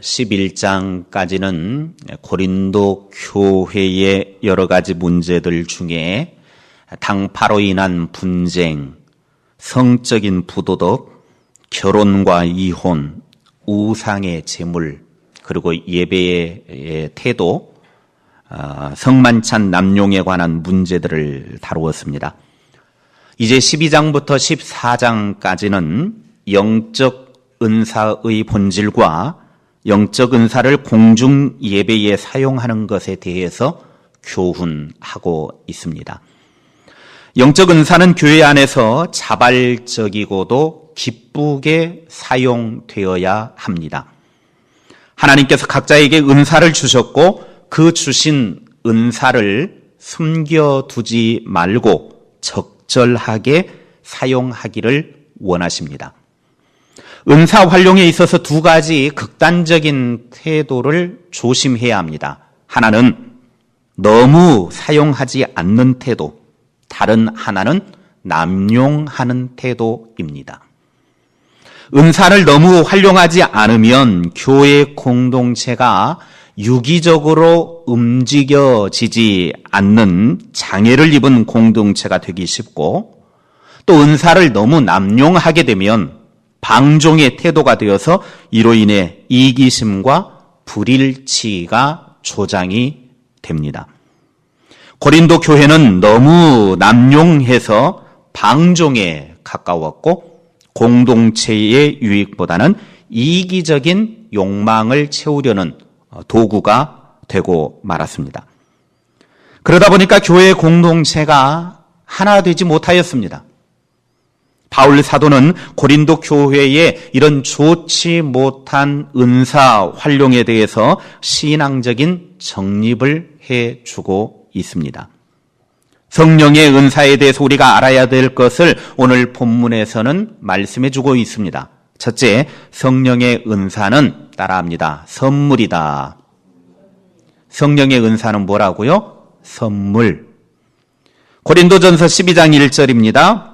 11장까지는 고린도 교회의 여러 가지 문제들 중에 당파로 인한 분쟁, 성적인 부도덕, 결혼과 이혼, 우상의 재물, 그리고 예배의 태도, 아, 성만찬 남용에 관한 문제들을 다루었습니다. 이제 12장부터 14장까지는 영적 은사의 본질과 영적 은사를 공중 예배에 사용하는 것에 대해서 교훈하고 있습니다. 영적 은사는 교회 안에서 자발적이고도 기쁘게 사용되어야 합니다. 하나님께서 각자에게 은사를 주셨고 그 주신 은사를 숨겨두지 말고 적절하게 사용하기를 원하십니다. 은사 활용에 있어서 두 가지 극단적인 태도를 조심해야 합니다. 하나는 너무 사용하지 않는 태도, 다른 하나는 남용하는 태도입니다. 은사를 너무 활용하지 않으면 교회 공동체가 유기적으로 움직여지지 않는 장애를 입은 공동체가 되기 쉽고 또 은사를 너무 남용하게 되면 방종의 태도가 되어서 이로 인해 이기심과 불일치가 조장이 됩니다. 고린도 교회는 너무 남용해서 방종에 가까웠고 공동체의 유익보다는 이기적인 욕망을 채우려는 도구가 되고 말았습니다. 그러다 보니까 교회 공동체가 하나 되지 못하였습니다. 바울 사도는 고린도 교회의 이런 좋지 못한 은사 활용에 대해서 신앙적인 정립을 해 주고 있습니다. 성령의 은사에 대해서 우리가 알아야 될 것을 오늘 본문에서는 말씀해 주고 있습니다. 첫째, 성령의 은사는 따라합니다. 선물이다. 성령의 은사는 뭐라고요? 선물. 고린도전서 12장 1절입니다.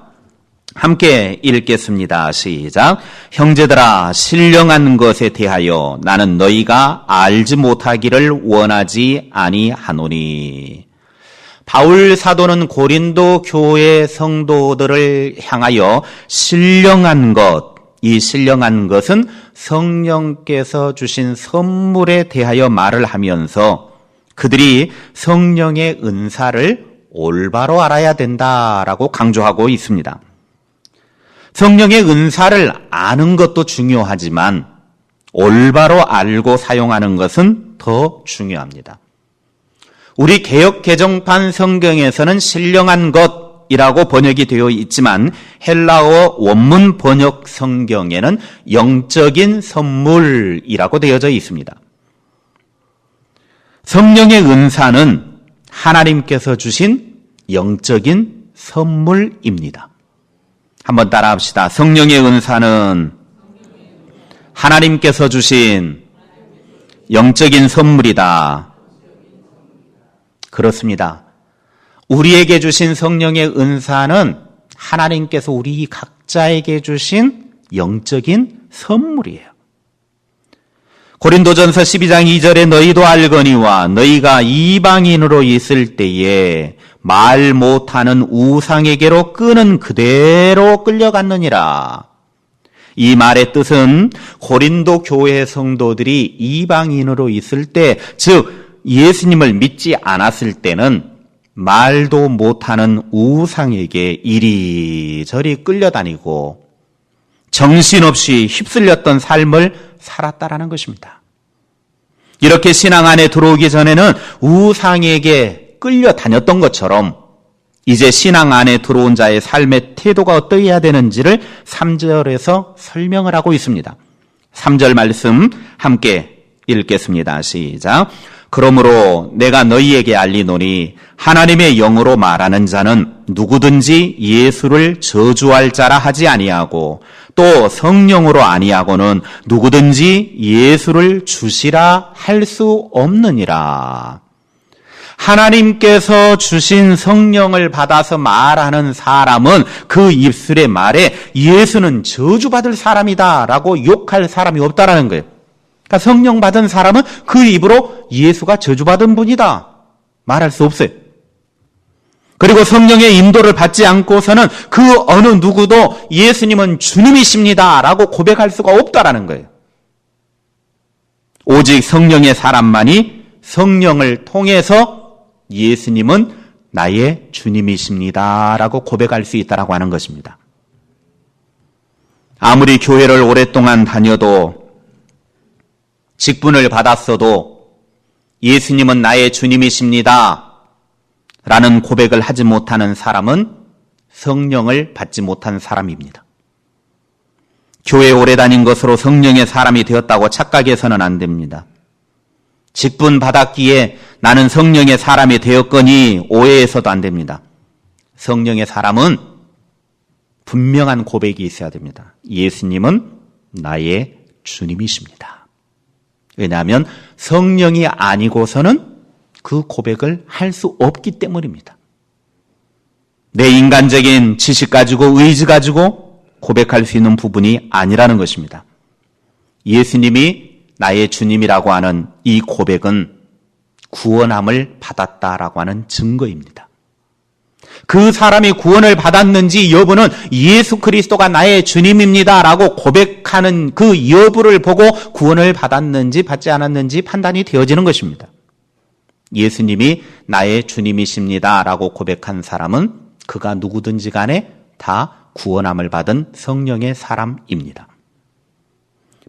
함께 읽겠습니다. 시작. 형제들아, 신령한 것에 대하여 나는 너희가 알지 못하기를 원하지 아니하노니. 바울 사도는 고린도 교회 성도들을 향하여 신령한 것, 이 신령한 것은 성령께서 주신 선물에 대하여 말을 하면서 그들이 성령의 은사를 올바로 알아야 된다라고 강조하고 있습니다. 성령의 은사를 아는 것도 중요하지만 올바로 알고 사용하는 것은 더 중요합니다. 우리 개혁 개정판 성경에서는 신령한 것이라고 번역이 되어 있지만 헬라어 원문 번역 성경에는 영적인 선물이라고 되어져 있습니다. 성령의 은사는 하나님께서 주신 영적인 선물입니다. 한번 따라 합시다. 성령의 은사는 하나님께서 주신 영적인 선물이다. 그렇습니다. 우리에게 주신 성령의 은사는 하나님께서 우리 각자에게 주신 영적인 선물이에요. 고린도전서 12장 2절에 너희도 알거니와 너희가 이방인으로 있을 때에 말 못하는 우상에게로 끄는 그대로 끌려갔느니라. 이 말의 뜻은 고린도 교회 성도들이 이방인으로 있을 때, 즉 예수님을 믿지 않았을 때는 말도 못하는 우상에게 이리저리 끌려다니고 정신없이 휩쓸렸던 삶을 살았다라는 것입니다. 이렇게 신앙 안에 들어오기 전에는 우상에게 끌려다녔던 것처럼 이제 신앙 안에 들어온 자의 삶의 태도가 어떠해야 되는지를 3절에서 설명을 하고 있습니다. 3절 말씀 함께 읽겠습니다. 시작. 그러므로 내가 너희에게 알리노니 하나님의 영으로 말하는 자는 누구든지 예수를 저주할 자라 하지 아니하고 또 성령으로 아니하고는 누구든지 예수를 주시라 할 수 없느니라. 하나님께서 주신 성령을 받아서 말하는 사람은 그 입술의 말에 예수는 저주받을 사람이다 라고 욕할 사람이 없다라는 거예요. 그러니까 성령 받은 사람은 그 입으로 예수가 저주받은 분이다. 말할 수 없어요. 그리고 성령의 인도를 받지 않고서는 그 어느 누구도 예수님은 주님이십니다. 라고 고백할 수가 없다라는 거예요. 오직 성령의 사람만이 성령을 통해서 예수님은 나의 주님이십니다. 라고 고백할 수 있다라고 하는 것입니다. 아무리 교회를 오랫동안 다녀도 직분을 받았어도 예수님은 나의 주님이십니다. 라는 고백을 하지 못하는 사람은 성령을 받지 못한 사람입니다. 교회 오래 다닌 것으로 성령의 사람이 되었다고 착각해서는 안 됩니다. 직분 받았기에 나는 성령의 사람이 되었거니 오해해서도 안 됩니다. 성령의 사람은 분명한 고백이 있어야 됩니다. 예수님은 나의 주님이십니다. 왜냐하면 성령이 아니고서는 그 고백을 할 수 없기 때문입니다. 내 인간적인 지식 가지고 의지 가지고 고백할 수 있는 부분이 아니라는 것입니다. 예수님이 나의 주님이라고 하는 이 고백은 구원함을 받았다라고 하는 증거입니다. 그 사람이 구원을 받았는지 여부는 예수 그리스도가 나의 주님입니다라고 고백하는 그 여부를 보고 구원을 받았는지 받지 않았는지 판단이 되어지는 것입니다. 예수님이 나의 주님이십니다라고 고백한 사람은 그가 누구든지 간에 다 구원함을 받은 성령의 사람입니다.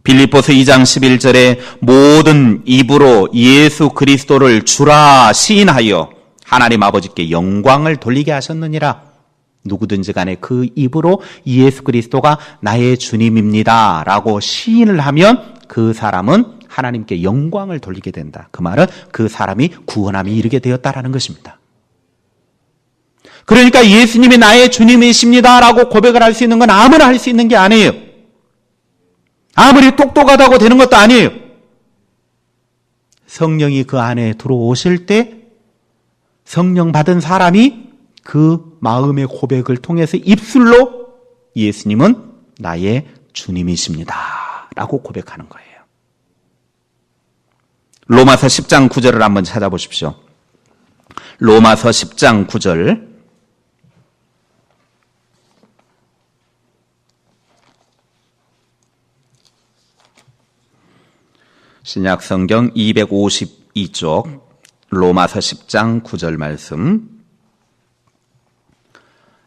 빌립보서 2장 11절에 모든 입으로 예수 그리스도를 주라 시인하여 하나님 아버지께 영광을 돌리게 하셨느니라. 누구든지 간에 그 입으로 예수 그리스도가 나의 주님입니다. 라고 시인을 하면 그 사람은 하나님께 영광을 돌리게 된다. 그 말은 그 사람이 구원함이 이르게 되었다라는 것입니다. 그러니까 예수님이 나의 주님이십니다. 라고 고백을 할 수 있는 건 아무나 할 수 있는 게 아니에요. 아무리 똑똑하다고 되는 것도 아니에요. 성령이 그 안에 들어오실 때 성령 받은 사람이 그 마음의 고백을 통해서 입술로 예수님은 나의 주님이십니다. 라고 고백하는 거예요. 로마서 10장 9절을 한번 찾아보십시오. 로마서 10장 9절. 신약 성경 252쪽 로마서 10장 9절 말씀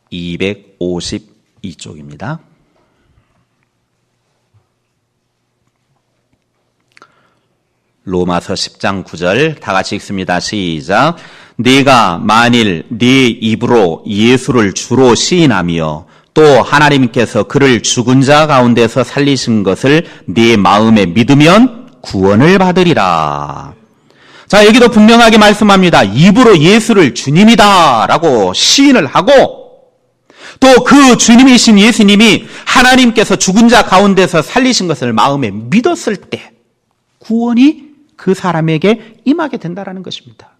252쪽입니다. 로마서 10장 9절 다 같이 읽습니다. 시작. 네가 만일 네 입으로 예수를 주로 시인하며 또 하나님께서 그를 죽은 자 가운데서 살리신 것을 네 마음에 믿으면 구원을 받으리라. 자, 여기도 분명하게 말씀합니다. 입으로 예수를 주님이다 라고 시인을 하고 또 그 주님이신 예수님이 하나님께서 죽은 자 가운데서 살리신 것을 마음에 믿었을 때 구원이 그 사람에게 임하게 된다라는 것입니다.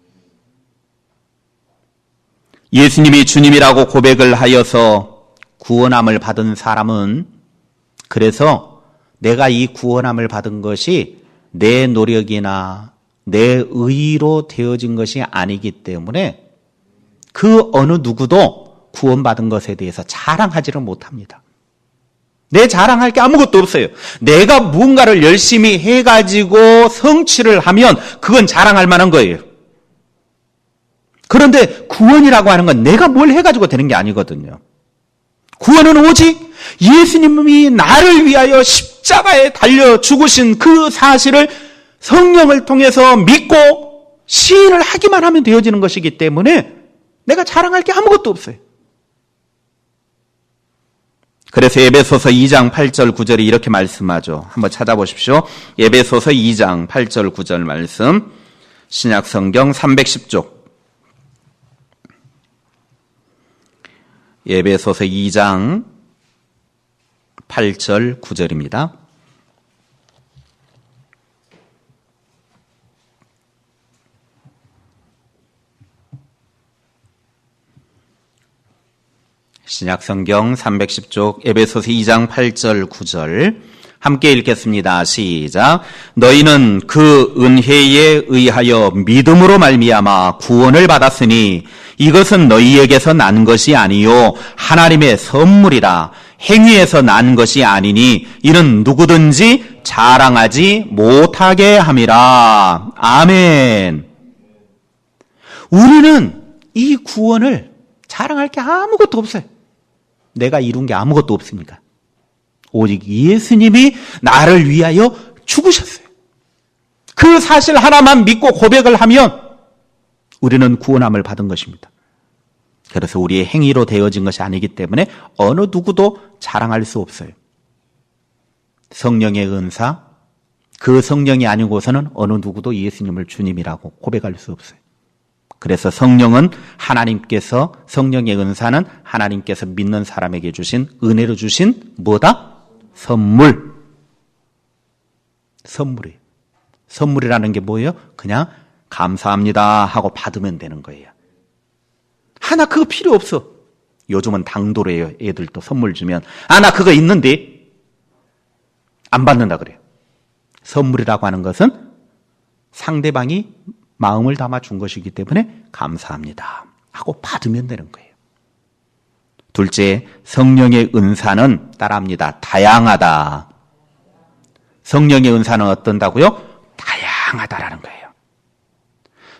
예수님이 주님이라고 고백을 하여서 구원함을 받은 사람은 그래서 내가 이 구원함을 받은 것이 내 노력이나 내 의로 되어진 것이 아니기 때문에 그 어느 누구도 구원받은 것에 대해서 자랑하지를 못합니다. 내 자랑할 게 아무것도 없어요. 내가 무언가를 열심히 해가지고 성취를 하면 그건 자랑할 만한 거예요. 그런데 구원이라고 하는 건 내가 뭘 해가지고 되는 게 아니거든요. 구원은 오직 예수님이 나를 위하여 십 자가에 달려 죽으신 그 사실을 성령을 통해서 믿고 시인을 하기만 하면 되어지는 것이기 때문에 내가 자랑할 게 아무것도 없어요. 그래서 에베소서 2장 8절 9절이 이렇게 말씀하죠. 한번 찾아보십시오. 에베소서 2장 8절 9절 말씀. 신약 성경 310쪽. 에베소서 2장 8절 9절입니다. 신약 성경 310쪽 에베소서 2장 8절 9절 함께 읽겠습니다. 시작. 너희는 그 은혜에 의하여 믿음으로 말미암아 구원을 받았으니 이것은 너희에게서 난 것이 아니요 하나님의 선물이라 행위에서 난 것이 아니니 이는 누구든지 자랑하지 못하게 함이라. 아멘. 우리는 이 구원을 자랑할 게 아무것도 없어요. 내가 이룬 게 아무것도 없습니다. 오직 예수님이 나를 위하여 죽으셨어요. 그 사실 하나만 믿고 고백을 하면 우리는 구원함을 받은 것입니다. 그래서 우리의 행위로 되어진 것이 아니기 때문에 어느 누구도 자랑할 수 없어요. 성령의 은사, 그 성령이 아니고서는 어느 누구도 예수님을 주님이라고 고백할 수 없어요. 그래서 성령은 하나님께서 성령의 은사는 하나님께서 믿는 사람에게 주신 은혜로 주신 뭐다? 선물. 선물이에요. 선물이라는 게 뭐예요? 그냥 감사합니다 하고 받으면 되는 거예요. 하나 그거 필요 없어. 요즘은 당돌해요. 애들도 선물 주면. 아, 나 그거 있는데. 안 받는다 그래요. 선물이라고 하는 것은 상대방이 마음을 담아 준 것이기 때문에 감사합니다. 하고 받으면 되는 거예요. 둘째, 성령의 은사는 따라합니다. 다양하다. 성령의 은사는 어떤다고요? 다양하다라는 거예요.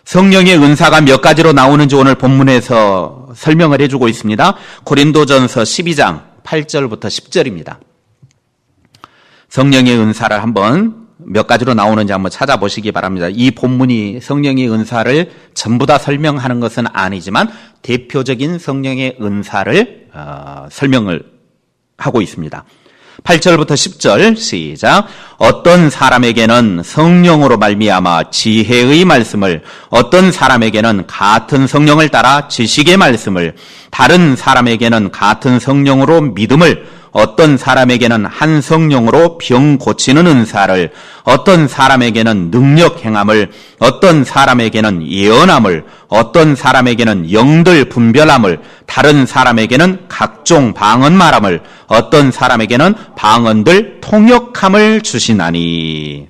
성령의 은사가 몇 가지로 나오는지 오늘 본문에서 설명을 해주고 있습니다. 고린도전서 12장 8절부터 10절입니다. 성령의 은사를 한번 몇 가지로 나오는지 한번 찾아보시기 바랍니다. 이 본문이 성령의 은사를 전부 다 설명하는 것은 아니지만 대표적인 성령의 은사를 어, 설명을 하고 있습니다. 8절부터 10절 시작. 어떤 사람에게는 성령으로 말미암아 지혜의 말씀을 어떤 사람에게는 같은 성령을 따라 지식의 말씀을 다른 사람에게는 같은 성령으로 믿음을 어떤 사람에게는 한 성령으로 병 고치는 은사를, 어떤 사람에게는 능력 행함을, 어떤 사람에게는 예언함을, 어떤 사람에게는 영들 분별함을, 다른 사람에게는 각종 방언 말함을, 어떤 사람에게는 방언들 통역함을 주시나니.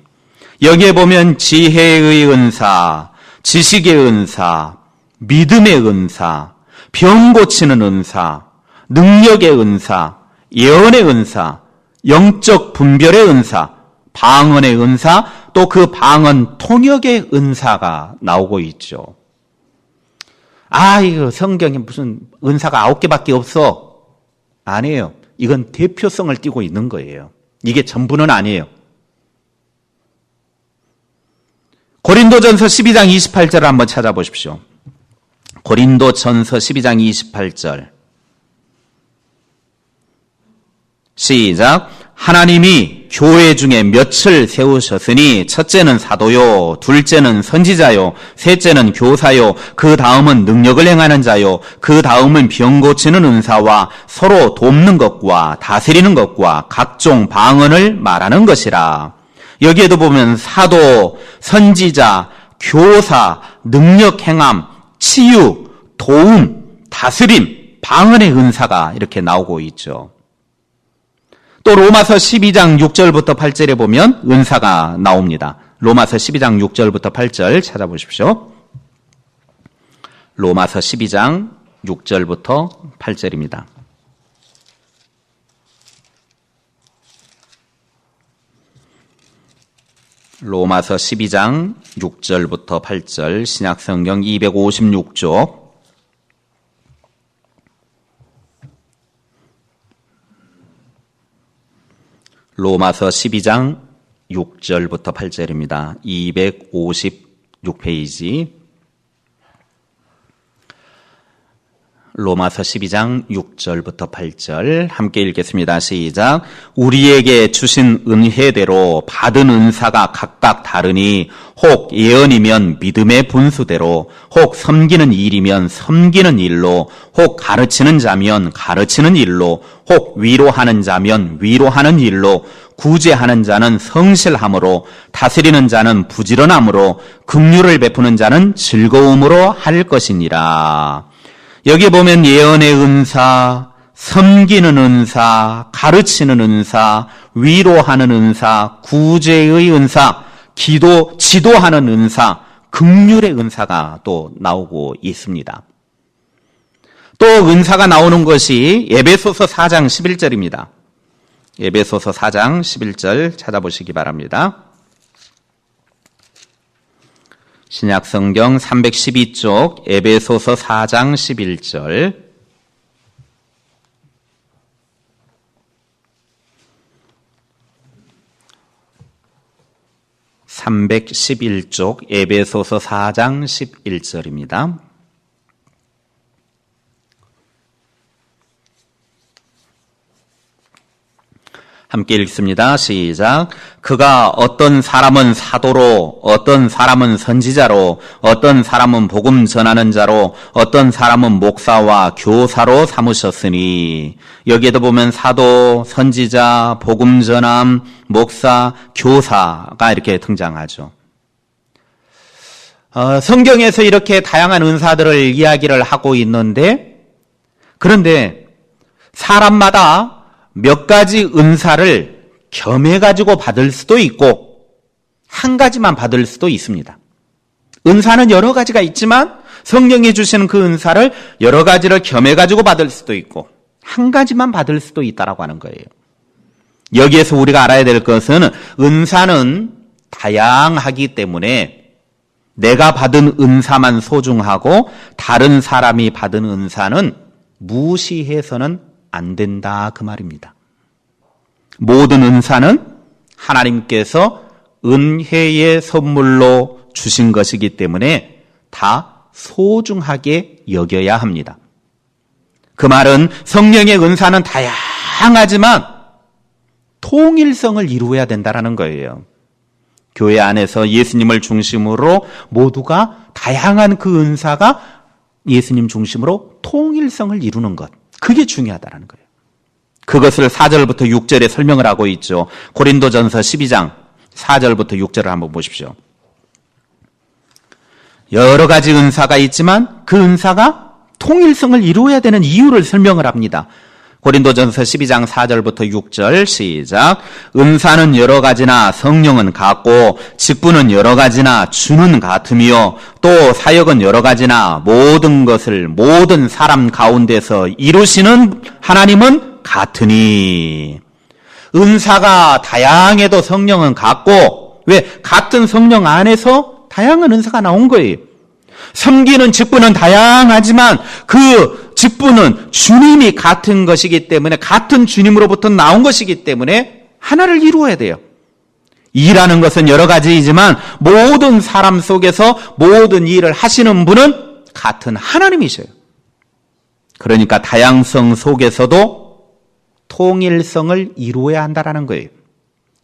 여기에 보면 지혜의 은사, 지식의 은사, 믿음의 은사, 병 고치는 은사, 능력의 은사, 예언의 은사, 영적 분별의 은사, 방언의 은사, 또 그 방언 통역의 은사가 나오고 있죠. 아, 이거 성경에 무슨 은사가 아홉 개밖에 없어. 아니에요. 이건 대표성을 띠고 있는 거예요. 이게 전부는 아니에요. 고린도전서 12장 28절을 한번 찾아보십시오. 고린도전서 12장 28절. 시작. 하나님이 교회 중에 몇을 세우셨으니 첫째는 사도요, 둘째는 선지자요, 셋째는 교사요, 그 다음은 능력을 행하는 자요, 그 다음은 병 고치는 은사와 서로 돕는 것과 다스리는 것과 각종 방언을 말하는 것이라. 여기에도 보면 사도, 선지자, 교사, 능력 행함, 치유, 도움, 다스림, 방언의 은사가 이렇게 나오고 있죠. 또 로마서 12장 6절부터 8절에 보면 은사가 나옵니다. 로마서 12장 6절부터 8절 찾아보십시오. 로마서 12장 6절부터 8절입니다. 로마서 12장 6절부터 8절 신약성경 256쪽 로마서 12장 6절부터 8절입니다. 256페이지. 로마서 12장 6절부터 8절 함께 읽겠습니다. 시작. 우리에게 주신 은혜대로 받은 은사가 각각 다르니 혹 예언이면 믿음의 분수대로 혹 섬기는 일이면 섬기는 일로 혹 가르치는 자면 가르치는 일로 혹 위로하는 자면 위로하는 일로 구제하는 자는 성실함으로 다스리는 자는 부지런함으로 긍휼을 베푸는 자는 즐거움으로 할 것이니라. 여기 보면 예언의 은사, 섬기는 은사, 가르치는 은사, 위로하는 은사, 구제의 은사, 기도, 지도하는 은사, 극률의 은사가 또 나오고 있습니다. 또 은사가 나오는 것이 예배소서 4장 11절입니다. 예배소서 4장 11절 찾아보시기 바랍니다. 신약 성경 312쪽 에베소서 4장 11절 311쪽 에베소서 4장 11절입니다. 함께 읽습니다. 시작. 그가 어떤 사람은 사도로, 어떤 사람은 선지자로, 어떤 사람은 복음 전하는 자로, 어떤 사람은 목사와 교사로 삼으셨으니, 여기에도 보면 사도, 선지자, 복음 전함, 목사, 교사가 이렇게 등장하죠. 어, 성경에서 이렇게 다양한 은사들을 이야기를 하고 있는데, 그런데 사람마다 몇 가지 은사를 겸해가지고 받을 수도 있고, 한 가지만 받을 수도 있습니다. 은사는 여러 가지가 있지만, 성령이 주시는 그 은사를 여러 가지를 겸해가지고 받을 수도 있고, 한 가지만 받을 수도 있다라고 하는 거예요. 여기에서 우리가 알아야 될 것은 은사는 다양하기 때문에 내가 받은 은사만 소중하고 다른 사람이 받은 은사는 무시해서는 안 된다 그 말입니다. 모든 은사는 하나님께서 은혜의 선물로 주신 것이기 때문에 다 소중하게 여겨야 합니다. 그 말은 성령의 은사는 다양하지만 통일성을 이루어야 된다는 거예요. 교회 안에서 예수님을 중심으로 모두가 다양한 그 은사가 예수님 중심으로 통일성을 이루는 것. 그게 중요하다는 거예요. 그것을 4절부터 6절에 설명을 하고 있죠. 고린도전서 12장 4절부터 6절을 한번 보십시오. 여러 가지 은사가 있지만 그 은사가 통일성을 이루어야 되는 이유를 설명을 합니다. 고린도전서 12장 4절부터 6절 시작. 은사는 여러 가지나 성령은 같고 직분은 여러 가지나 주는 같으며 또 사역은 여러 가지나 모든 것을 모든 사람 가운데서 이루시는 하나님은 같으니 은사가 다양해도 성령은 같고 왜 같은 성령 안에서 다양한 은사가 나온 거예요. 섬기는 직분은 다양하지만 그 직분은 주님이 같은 것이기 때문에 같은 주님으로부터 나온 것이기 때문에 하나를 이루어야 돼요. 일하는 것은 여러 가지이지만 모든 사람 속에서 모든 일을 하시는 분은 같은 하나님이셔요. 그러니까 다양성 속에서도 통일성을 이루어야 한다라는 거예요.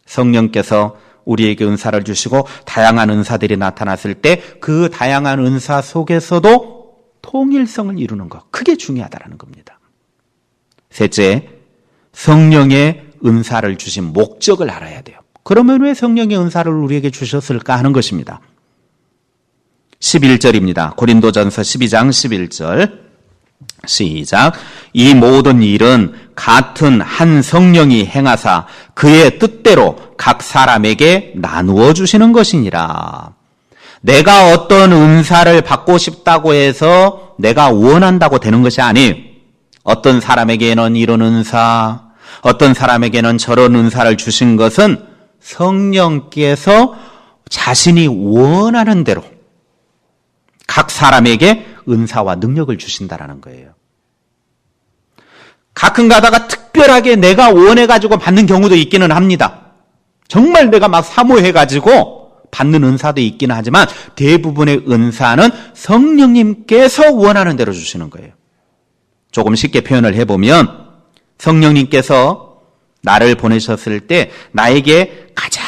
성령께서 우리에게 은사를 주시고 다양한 은사들이 나타났을 때 그 다양한 은사 속에서도 통일성을 이루는 것. 그게 중요하다는 겁니다. 셋째, 성령의 은사를 주신 목적을 알아야 돼요. 그러면 왜 성령의 은사를 우리에게 주셨을까 하는 것입니다. 11절입니다. 고린도전서 12장 11절. 시작. 이 모든 일은 같은 한 성령이 행하사 그의 뜻대로 각 사람에게 나누어 주시는 것이니라. 내가 어떤 은사를 받고 싶다고 해서 내가 원한다고 되는 것이 아니에요. 어떤 사람에게는 이런 은사, 어떤 사람에게는 저런 은사를 주신 것은 성령께서 자신이 원하는 대로 각 사람에게 은사와 능력을 주신다라는 거예요. 가끔 가다가 특별하게 내가 원해가지고 받는 경우도 있기는 합니다. 정말 내가 막 사모해가지고 받는 은사도 있기는 하지만 대부분의 은사는 성령님께서 원하는 대로 주시는 거예요. 조금 쉽게 표현을 해보면 성령님께서 나를 보내셨을 때 나에게 가장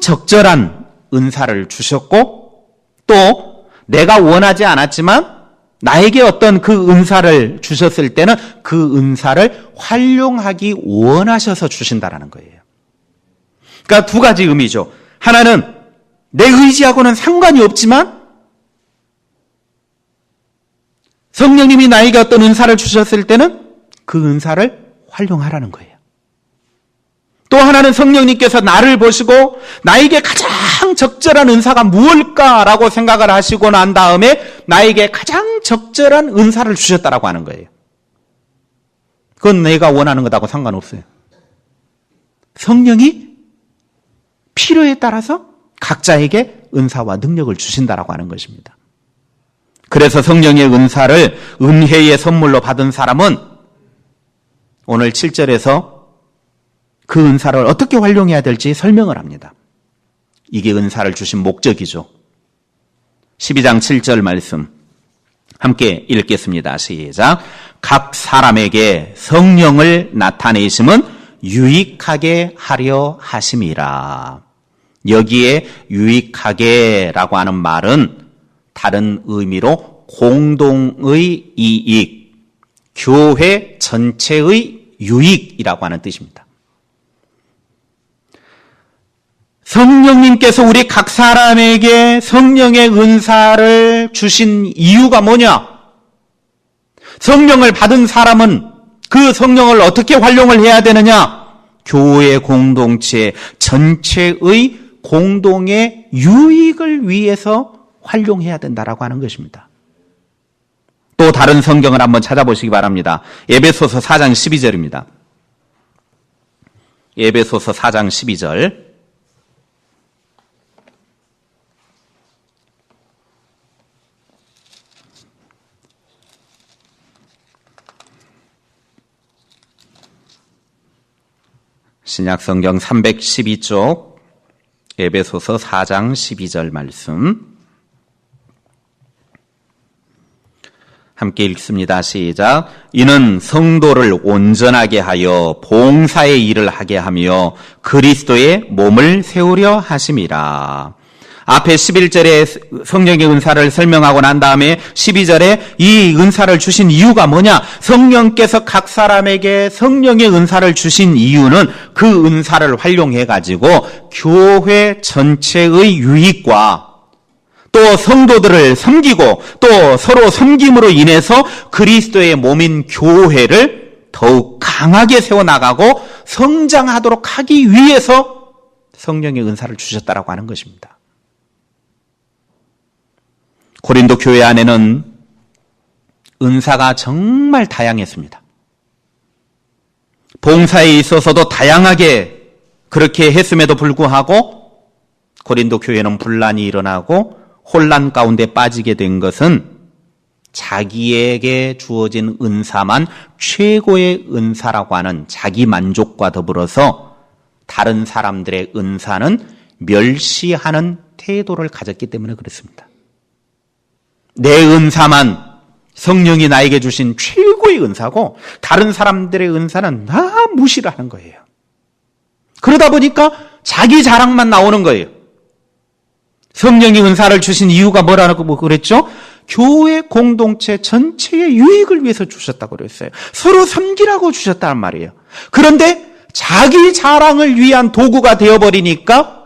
적절한 은사를 주셨고 또 내가 원하지 않았지만 나에게 어떤 그 은사를 주셨을 때는 그 은사를 활용하기 원하셔서 주신다라는 거예요. 그러니까 두 가지 의미죠. 하나는 내 의지하고는 상관이 없지만 성령님이 나에게 어떤 은사를 주셨을 때는 그 은사를 활용하라는 거예요. 또 하나는 성령님께서 나를 보시고 나에게 가장 적절한 은사가 무엇일까라고 생각을 하시고 난 다음에 나에게 가장 적절한 은사를 주셨다라고 하는 거예요. 그건 내가 원하는 거다고 상관없어요. 성령이 필요에 따라서 각자에게 은사와 능력을 주신다라고 하는 것입니다. 그래서 성령의 은사를 은혜의 선물로 받은 사람은 오늘 7절에서 그 은사를 어떻게 활용해야 될지 설명을 합니다. 이게 은사를 주신 목적이죠. 12장 7절 말씀 함께 읽겠습니다. 시작. 각 사람에게 성령을 나타내심은 유익하게 하려 하심이라. 여기에 유익하게라고 하는 말은 다른 의미로 공동의 이익, 교회 전체의 유익이라고 하는 뜻입니다. 성령님께서 우리 각 사람에게 성령의 은사를 주신 이유가 뭐냐? 성령을 받은 사람은 그 성령을 어떻게 활용을 해야 되느냐? 교회 공동체 전체의 공동의 유익을 위해서 활용해야 된다라고 하는 것입니다. 또 다른 성경을 한번 찾아보시기 바랍니다. 예배소서 4장 12절입니다. 예배소서 4장 12절. 신약 성경 312쪽 에베소서 4장 12절 말씀 함께 읽습니다. 시작. 이는 성도를 온전하게 하여 봉사의 일을 하게 하며 그리스도의 몸을 세우려 하심이라. 앞에 11절에 성령의 은사를 설명하고 난 다음에 12절에 이 은사를 주신 이유가 뭐냐? 성령께서 각 사람에게 성령의 은사를 주신 이유는 그 은사를 활용해 가지고 교회 전체의 유익과 또 성도들을 섬기고 또 서로 섬김으로 인해서 그리스도의 몸인 교회를 더욱 강하게 세워나가고 성장하도록 하기 위해서 성령의 은사를 주셨다라고 하는 것입니다. 고린도 교회 안에는 은사가 정말 다양했습니다. 봉사에 있어서도 다양하게 그렇게 했음에도 불구하고 고린도 교회는 분란이 일어나고 혼란 가운데 빠지게 된 것은 자기에게 주어진 은사만 최고의 은사라고 하는 자기 만족과 더불어서 다른 사람들의 은사는 멸시하는 태도를 가졌기 때문에 그렇습니다. 내 은사만 성령이 나에게 주신 최고의 은사고 다른 사람들의 은사는 다 무시를 하는 거예요. 그러다 보니까 자기 자랑만 나오는 거예요. 성령이 은사를 주신 이유가 뭐라고 뭐 그랬죠? 교회 공동체 전체의 유익을 위해서 주셨다고 그랬어요. 서로 섬기라고 주셨다는 말이에요. 그런데 자기 자랑을 위한 도구가 되어버리니까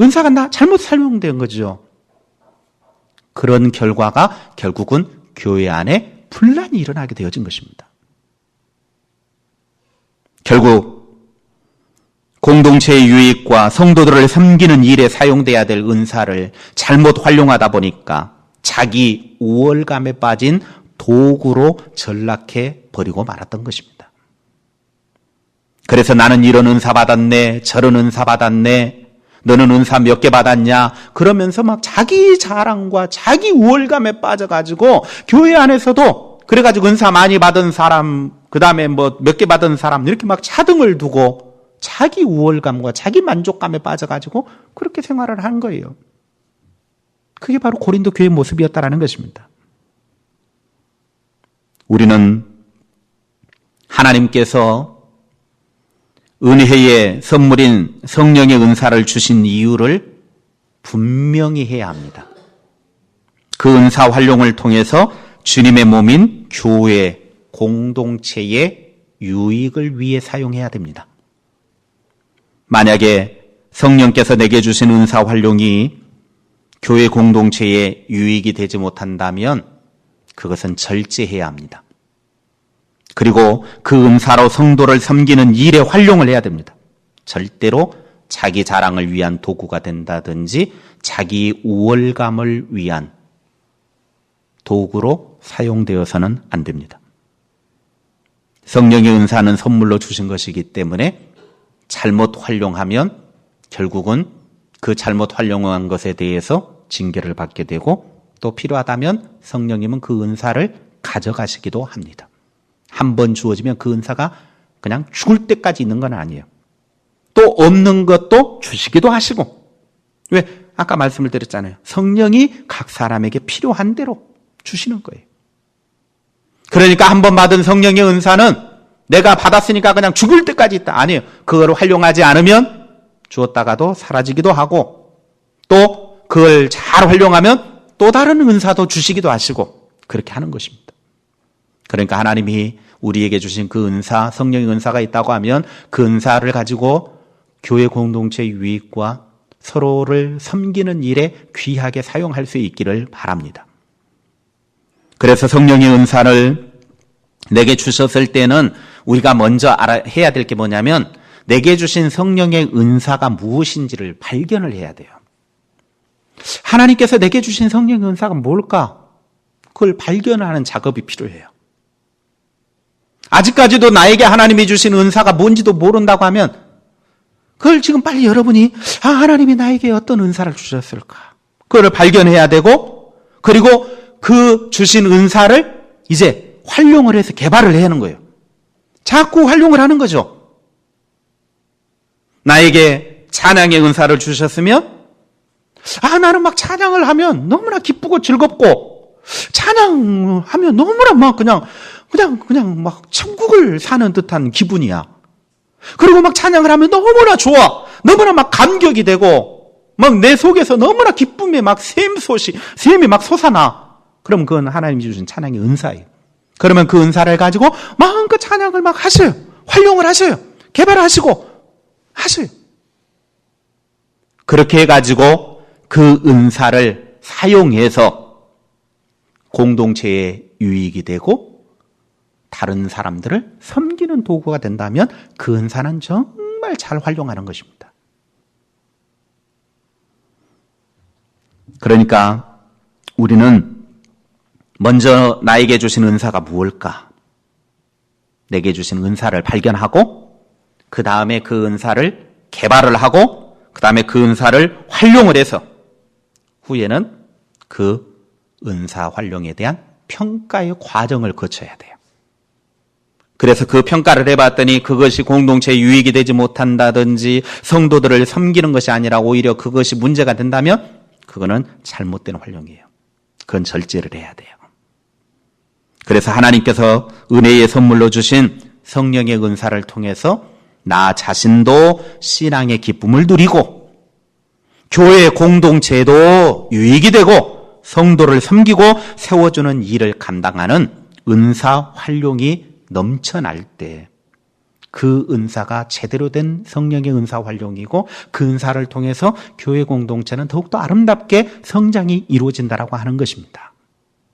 은사가 나 잘못 사용된 거죠. 그런 결과가 결국은 교회 안에 분란이 일어나게 되어진 것입니다. 결국 공동체의 유익과 성도들을 섬기는 일에 사용돼야 될 은사를 잘못 활용하다 보니까 자기 우월감에 빠진 도구로 전락해 버리고 말았던 것입니다. 그래서 나는 이런 은사 받았네, 저런 은사 받았네, 너는 은사 몇 개 받았냐? 그러면서 막 자기 자랑과 자기 우월감에 빠져가지고 교회 안에서도 그래가지고 은사 많이 받은 사람, 그 다음에 뭐 몇 개 받은 사람 이렇게 막 차등을 두고 자기 우월감과 자기 만족감에 빠져가지고 그렇게 생활을 한 거예요. 그게 바로 고린도 교회 모습이었다라는 것입니다. 우리는 하나님께서 은혜의 선물인 성령의 은사를 주신 이유를 분명히 해야 합니다. 그 은사 활용을 통해서 주님의 몸인 교회 공동체의 유익을 위해 사용해야 됩니다. 만약에 성령께서 내게 주신 은사 활용이 교회 공동체의 유익이 되지 못한다면 그것은 절제해야 합니다. 그리고 그 은사로 성도를 섬기는 일에 활용을 해야 됩니다. 절대로 자기 자랑을 위한 도구가 된다든지 자기 우월감을 위한 도구로 사용되어서는 안 됩니다. 성령의 은사는 선물로 주신 것이기 때문에 잘못 활용하면 결국은 그 잘못 활용한 것에 대해서 징계를 받게 되고 또 필요하다면 성령님은 그 은사를 가져가시기도 합니다. 한 번 주어지면 그 은사가 그냥 죽을 때까지 있는 건 아니에요. 또 없는 것도 주시기도 하시고. 왜? 아까 말씀을 드렸잖아요. 성령이 각 사람에게 필요한 대로 주시는 거예요. 그러니까 한 번 받은 성령의 은사는 내가 받았으니까 그냥 죽을 때까지 있다. 아니에요. 그걸 활용하지 않으면 주었다가도 사라지기도 하고 또 그걸 잘 활용하면 또 다른 은사도 주시기도 하시고 그렇게 하는 것입니다. 그러니까 하나님이 우리에게 주신 그 은사, 성령의 은사가 있다고 하면 그 은사를 가지고 교회 공동체의 유익과 서로를 섬기는 일에 귀하게 사용할 수 있기를 바랍니다. 그래서 성령의 은사를 내게 주셨을 때는 우리가 먼저 알아, 해야 될 게 뭐냐면 내게 주신 성령의 은사가 무엇인지를 발견을 해야 돼요. 하나님께서 내게 주신 성령의 은사가 뭘까? 그걸 발견하는 작업이 필요해요. 아직까지도 나에게 하나님이 주신 은사가 뭔지도 모른다고 하면 그걸 지금 빨리 여러분이 아 하나님이 나에게 어떤 은사를 주셨을까? 그걸 발견해야 되고 그리고 그 주신 은사를 이제 활용을 해서 개발을 해야 하는 거예요. 자꾸 활용을 하는 거죠. 나에게 찬양의 은사를 주셨으면 아 나는 막 찬양을 하면 너무나 기쁘고 즐겁고 찬양하면 너무나 막 그냥 그냥 그냥 막 천국을 사는 듯한 기분이야. 그리고 막 찬양을 하면 너무나 좋아. 너무나 막 감격이 되고 막 내 속에서 너무나 기쁨에 막 샘솟이 샘이 막 솟아나. 그럼 그건 하나님이 주신 찬양의 은사예요. 그러면 그 은사를 가지고 마음껏 찬양을 막 하셔요. 활용을 하셔요. 개발하시고 하셔요. 그렇게 해가지고 그 은사를 사용해서 공동체에 유익이 되고 다른 사람들을 섬기는 도구가 된다면 그 은사는 정말 잘 활용하는 것입니다. 그러니까 우리는 먼저 나에게 주신 은사가 무엇일까? 내게 주신 은사를 발견하고 그 다음에 그 은사를 개발을 하고 그 다음에 그 은사를 활용을 해서 후에는 그 은사 활용에 대한 평가의 과정을 거쳐야 돼요. 그래서 그 평가를 해봤더니 그것이 공동체에 유익이 되지 못한다든지 성도들을 섬기는 것이 아니라 오히려 그것이 문제가 된다면 그거는 잘못된 활용이에요. 그건 절제를 해야 돼요. 그래서 하나님께서 은혜의 선물로 주신 성령의 은사를 통해서 나 자신도 신앙의 기쁨을 누리고 교회 공동체도 유익이 되고 성도를 섬기고 세워주는 일을 감당하는 은사 활용이 넘쳐날 때 그 은사가 제대로 된 성령의 은사 활용이고 그 은사를 통해서 교회 공동체는 더욱더 아름답게 성장이 이루어진다라고 하는 것입니다.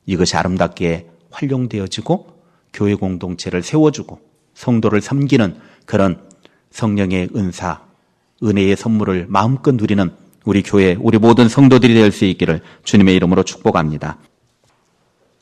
이것이 아름답게 활용되어지고 교회 공동체를 세워주고 성도를 섬기는 그런 성령의 은사, 은혜의 선물을 마음껏 누리는 우리 교회, 우리 모든 성도들이 될 수 있기를 주님의 이름으로 축복합니다.